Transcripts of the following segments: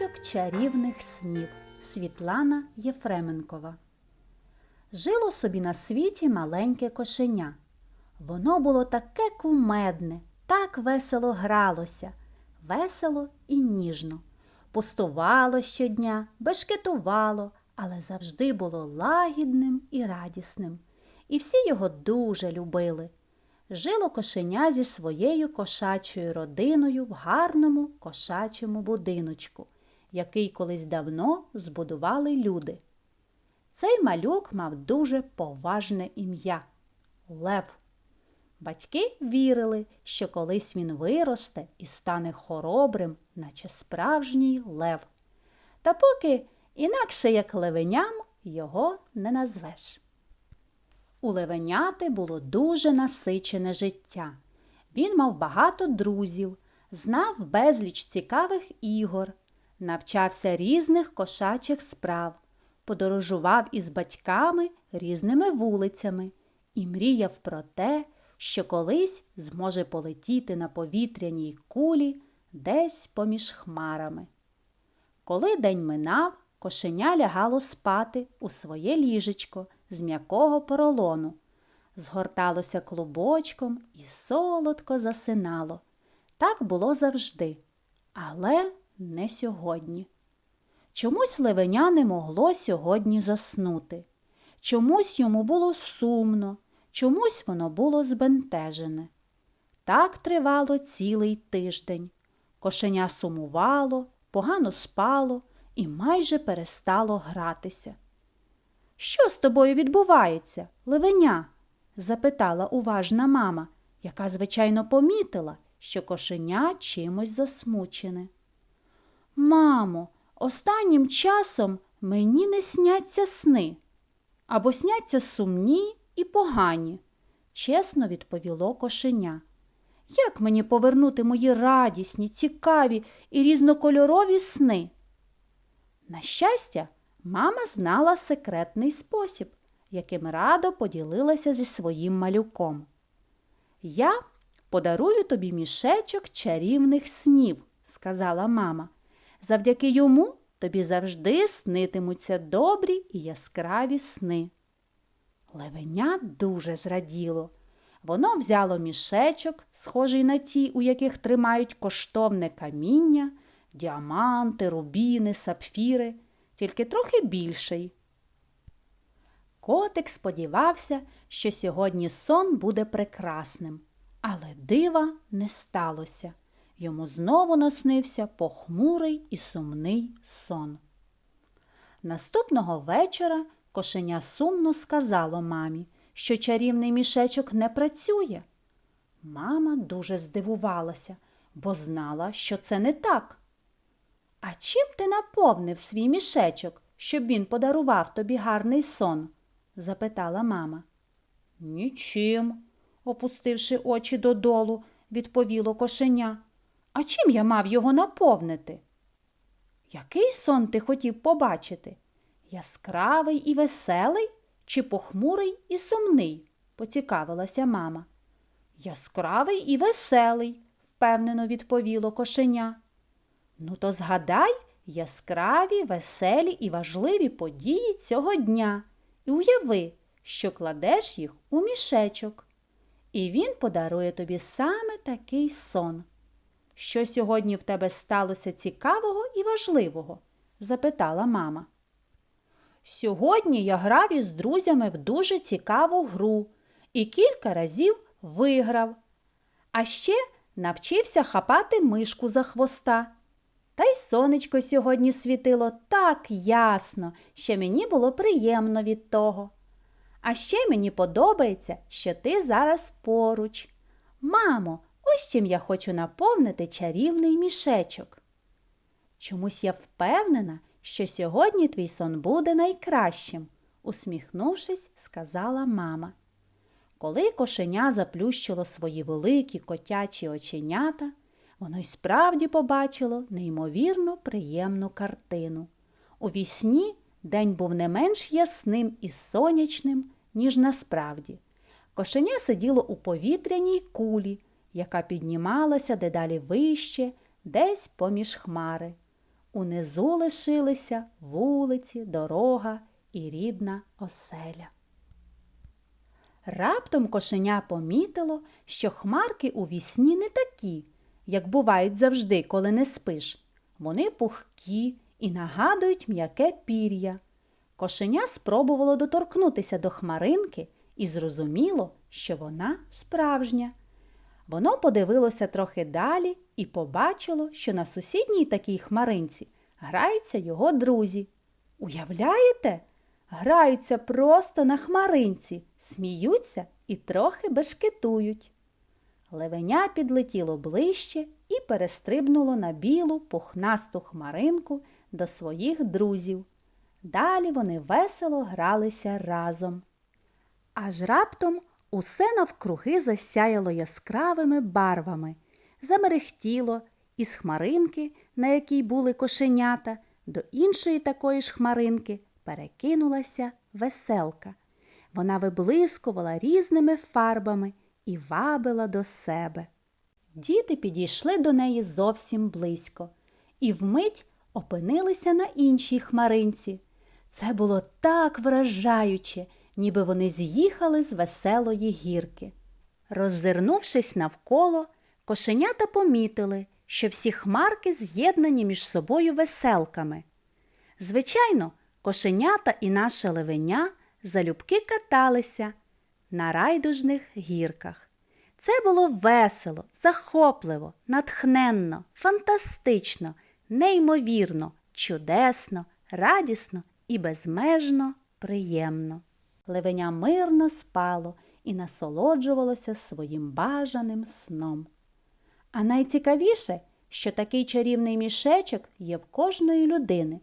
Мішечок чарівних снів Світлана Єфременкова. Жило собі на світі маленьке кошеня. Воно було таке кумедне, так весело гралося, весело і ніжно. Пустувало щодня, бешкетувало, але завжди було лагідним і радісним. І всі його дуже любили. Жило кошеня зі своєю кошачою родиною в гарному кошачому будиночку, який колись давно збудували люди. Цей малюк мав дуже поважне ім'я Лев. Батьки вірили, що колись він виросте і стане хоробрим, наче справжній лев. Та поки інакше як левеням його не назвеш. У левеняти було дуже насичене життя. Він мав багато друзів, знав безліч цікавих ігор, навчався різних кошачих справ, подорожував із батьками різними вулицями і мріяв про те, що колись зможе полетіти на повітряній кулі десь поміж хмарами. Коли день минав, кошеня лягало спати у своє ліжечко з м'якого поролону, згорталося клубочком і солодко засинало. Так було завжди, але не сьогодні. Чомусь левеня не могло сьогодні заснути. Чомусь йому було сумно, чомусь воно було збентежене. Так тривало цілий тиждень. Кошеня сумувало, погано спало і майже перестало гратися. Що з тобою відбувається, ливеня? запитала уважна мама, яка, звичайно, помітила, що кошеня чимось засмучене. Мамо, останнім часом мені не сняться сни або сняться сумні і погані, чесно відповіло кошеня. Як мені повернути мої радісні, цікаві і різнокольорові сни? На щастя, мама знала секретний спосіб, яким радо поділилася зі своїм малюком. Я подарую тобі мішечок чарівних снів, сказала мама. Завдяки йому тобі завжди снитимуться добрі і яскраві сни. Левеня дуже зраділо. Воно взяло мішечок, схожий на ті, у яких тримають коштовне каміння, діаманти, рубіни, сапфіри, тільки трохи більший. Котик сподівався, що сьогодні сон буде прекрасним, але дива не сталося. Йому знову наснився похмурий і сумний сон. Наступного вечора кошеня сумно сказало мамі, що чарівний мішечок не працює. Мама дуже здивувалася, бо знала, що це не так. А чим ти наповнив свій мішечок, щоб він подарував тобі гарний сон? запитала мама. Нічим, опустивши очі додолу, відповіло кошеня. А чим я мав його наповнити? Який сон ти хотів побачити? Яскравий і веселий чи похмурий і сумний? поцікавилася мама. Яскравий і веселий, впевнено відповіло кошеня. Ну, то згадай яскраві, веселі і важливі події цього дня і уяви, що кладеш їх у мішечок. І він подарує тобі саме такий сон. Що сьогодні в тебе сталося цікавого і важливого? запитала мама. Сьогодні я грав із друзями в дуже цікаву гру і кілька разів виграв. А ще навчився хапати мишку за хвоста. Та й сонечко сьогодні світило так ясно, що мені було приємно від того. А ще мені подобається, що ти зараз поруч. Мамо, ось чим я хочу наповнити чарівний мішечок. Чомусь я впевнена, що сьогодні твій сон буде найкращим, усміхнувшись, сказала мама. Коли кошеня заплющило свої великі котячі оченята, воно й справді побачило неймовірно приємну картину. У вісні день був не менш ясним і сонячним, ніж насправді. Кошеня сиділо у повітряній кулі, яка піднімалася дедалі вище, десь поміж хмари. Унизу лишилися вулиці, дорога і рідна оселя. Раптом кошеня помітило, що хмарки у вісні не такі, як бувають завжди, коли не спиш. Вони пухкі і нагадують м'яке пір'я. Кошеня спробувало доторкнутися до хмаринки і зрозуміло, що вона справжня. Воно подивилося трохи далі і побачило, що на сусідній такій хмаринці граються його друзі. Уявляєте? Граються просто на хмаринці, сміються і трохи бешкетують. Левеня підлетіло ближче і перестрибнуло на білу пухнасту хмаринку до своїх друзів. Далі вони весело гралися разом. Аж раптом усе навкруги засяяло яскравими барвами, замерехтіло із хмаринки, на якій були кошенята, до іншої такої ж хмаринки перекинулася веселка. Вона виблискувала різними фарбами і вабила до себе. Діти підійшли до неї зовсім близько і вмить опинилися на іншій хмаринці. Це було так вражаюче, ніби вони з'їхали з веселої гірки. Роззирнувшись навколо, кошенята помітили, що всі хмарки з'єднані між собою веселками. Звичайно, кошенята і наше левеня залюбки каталися на райдужних гірках. Це було весело, захопливо, натхненно, фантастично, неймовірно, чудесно, радісно і безмежно приємно. Левеня мирно спало і насолоджувалося своїм бажаним сном. А найцікавіше, що такий чарівний мішечок є в кожної людини.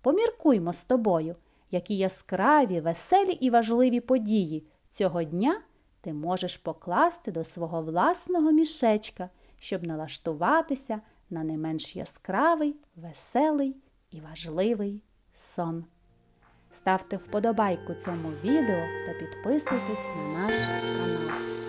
Поміркуймо з тобою, які яскраві, веселі і важливі події цього дня ти можеш покласти до свого власного мішечка, щоб налаштуватися на не менш яскравий, веселий і важливий сон. Ставте вподобайку цьому відео та підписуйтесь на наш канал.